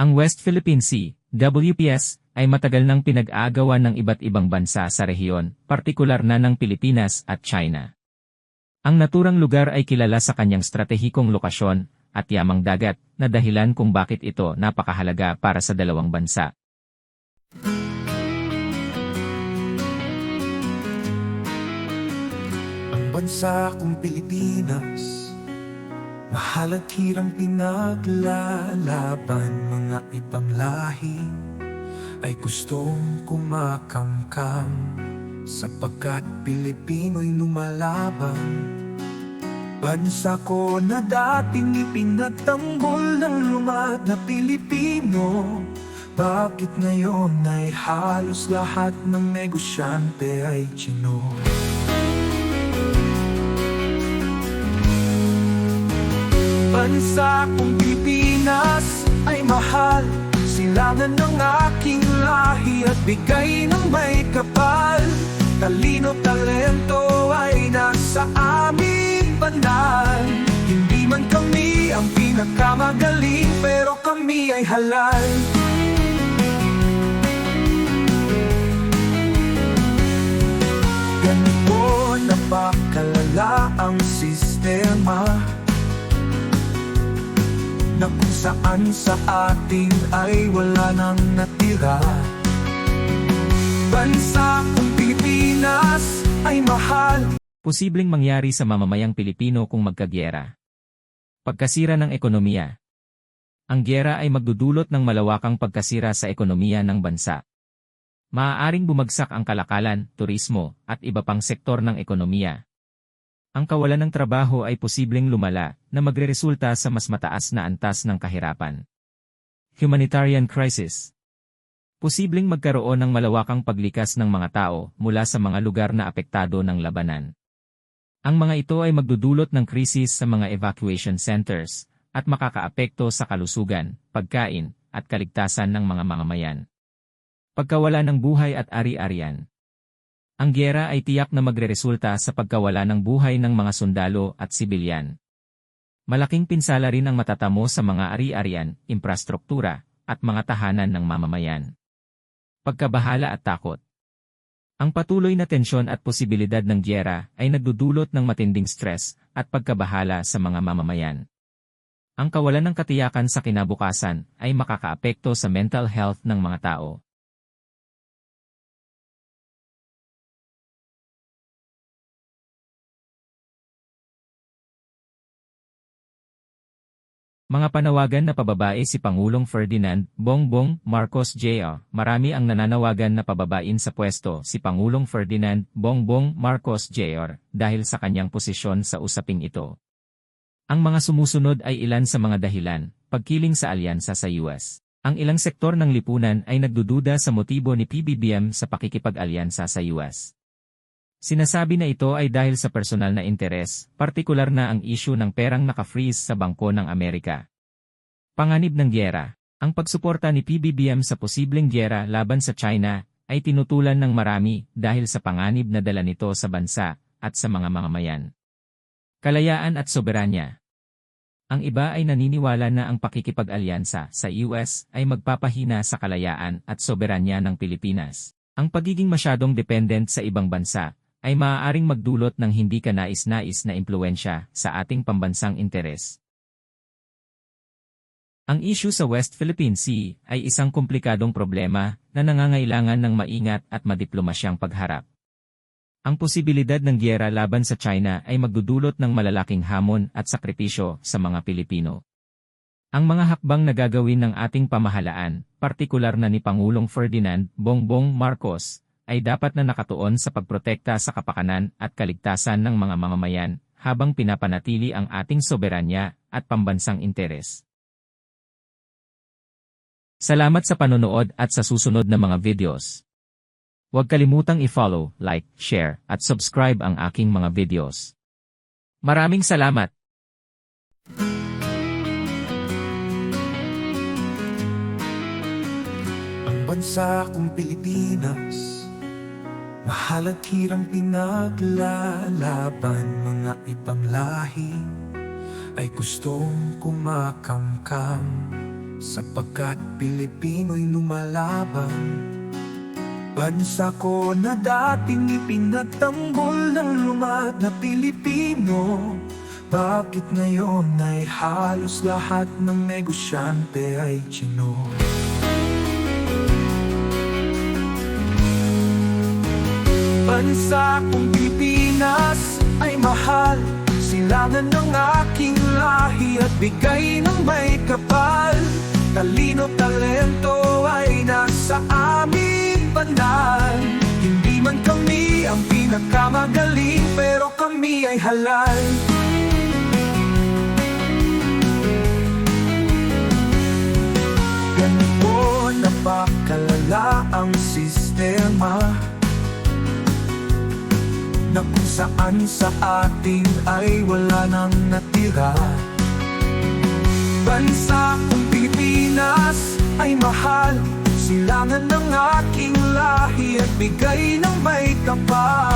Ang West Philippine Sea, WPS, ay matagal nang pinag-aagawan ng iba't ibang bansa sa rehiyon, partikular na ng Pilipinas at China. Ang naturang lugar ay kilala sa kanyang stratehikong lokasyon at yamang dagat na dahilan kung bakit ito napakahalaga para sa dalawang bansa. Ang bansa kong Pilipinas Mahal at hirang pinaglalaban Mga ibang lahi Ay gustong kumakamkam Sapagkat Pilipino'y lumalaban Bansa ko na dating ipinagtanggol ng lumad na Pilipino Bakit ngayon ay halos lahat ng negosyante ay Chino? Bansa kong Pilipinas ay mahal. Silangan ng aking lahi at bigay ng may kapal. Talino talento ay nasa aming banal. Hindi man kami ang pinakamagaling pero kami ay halal. Ganito na ba kalala ang sistema na kung saan sa atin ay wala nang natira Bansa kong Pilipinas ay mahal Posibleng mangyari sa mamamayang Pilipino kung magkagyera. Pagkasira ng ekonomiya. Ang gyera ay magdudulot ng malawakang pagkasira sa ekonomiya ng bansa. Maaaring bumagsak ang kalakalan, turismo, at iba pang sektor ng ekonomiya. Ang kawalan ng trabaho ay posibleng lumala na magreresulta sa mas mataas na antas ng kahirapan. Humanitarian crisis. Posibleng magkaroon ng malawakang paglikas ng mga tao mula sa mga lugar na apektado ng labanan. Ang mga ito ay magdudulot ng krisis sa mga evacuation centers at makakaapekto sa kalusugan, pagkain, at kaligtasan ng mga mamamayan. Pagkawala ng buhay at ari-arian. Ang gyera ay tiyak na magreresulta sa pagkawala ng buhay ng mga sundalo at sibilyan. Malaking pinsala rin ang matatamo sa mga ari-arian, infrastruktura, at mga tahanan ng mamamayan. Pagkabahala at takot. Ang patuloy na tensyon at posibilidad ng gyera ay nagdudulot ng matinding stress at pagkabahala sa mga mamamayan. Ang kawalan ng katiyakan sa kinabukasan ay makakaapekto sa mental health ng mga tao. Mga panawagan na pababae si Pangulong Ferdinand Bongbong Marcos Jr. Marami ang nananawagan na pababain sa pwesto si Pangulong Ferdinand Bongbong Marcos Jr. dahil sa kanyang posisyon sa usaping ito. Ang mga sumusunod ay ilan sa mga dahilan, pagkiling sa alyansa sa US. Ang ilang sektor ng lipunan ay nagdududa sa motibo ni PBBM sa pakikipag-alyansa sa US. Sinasabi na ito ay dahil sa personal na interes, partikular na ang issue ng perang naka-freeze sa Bangko ng Amerika. Panganib ng gyera. Ang pagsuporta ni PBBM sa posibleng gyera laban sa China ay tinutulan ng marami dahil sa panganib na dala nito sa bansa at sa mga mamamayan. Kalayaan at soberanya. Ang iba ay naniniwala na ang pakikipag-alyansa sa US ay magpapahina sa kalayaan at soberanya ng Pilipinas. Ang pagiging masyadong dependent sa ibang bansa ay maaaring magdulot ng hindi ka nais-nais na impluensya sa ating pambansang interes. Ang issue sa West Philippine Sea ay isang komplikadong problema na nangangailangan ng maingat at madiplomasyang pagharap. Ang posibilidad ng gyera laban sa China ay magdudulot ng malalaking hamon at sakripisyo sa mga Pilipino. Ang mga hakbang na gagawin ng ating pamahalaan, partikular na ni Pangulong Ferdinand Bongbong Marcos, ay dapat na nakatuon sa pagprotekta sa kapakanan at kaligtasan ng mga mamamayan habang pinapanatili ang ating soberanya at pambansang interes. Salamat sa panonood at sa susunod na mga videos. Huwag kalimutang i-follow, like, share, at subscribe ang aking mga videos. Maraming salamat! Ang bansa kong Pilipinas Mahal at hirang pinaglalaban Mga ibang lahi Ay gustong kumakamkam Sapagkat Pilipino'y lumalaban Bansa ko na dating ipinagtanggol ng lumad na Pilipino Bakit ngayon ay halos lahat ng negosyante ay Chino? Bansa kong Pilipinas ay mahal. Silangan ng aking lahi at bigay ng may kapal. Talino, talento ay nasa aming banal. Hindi man kami ang pinakamagaling Pero kami ay halal. Ganito saan sa atin ay wala nang natira. Bansa kong Pilipinas ay mahal. Silangan ng aking lahi at bigay ng may kapal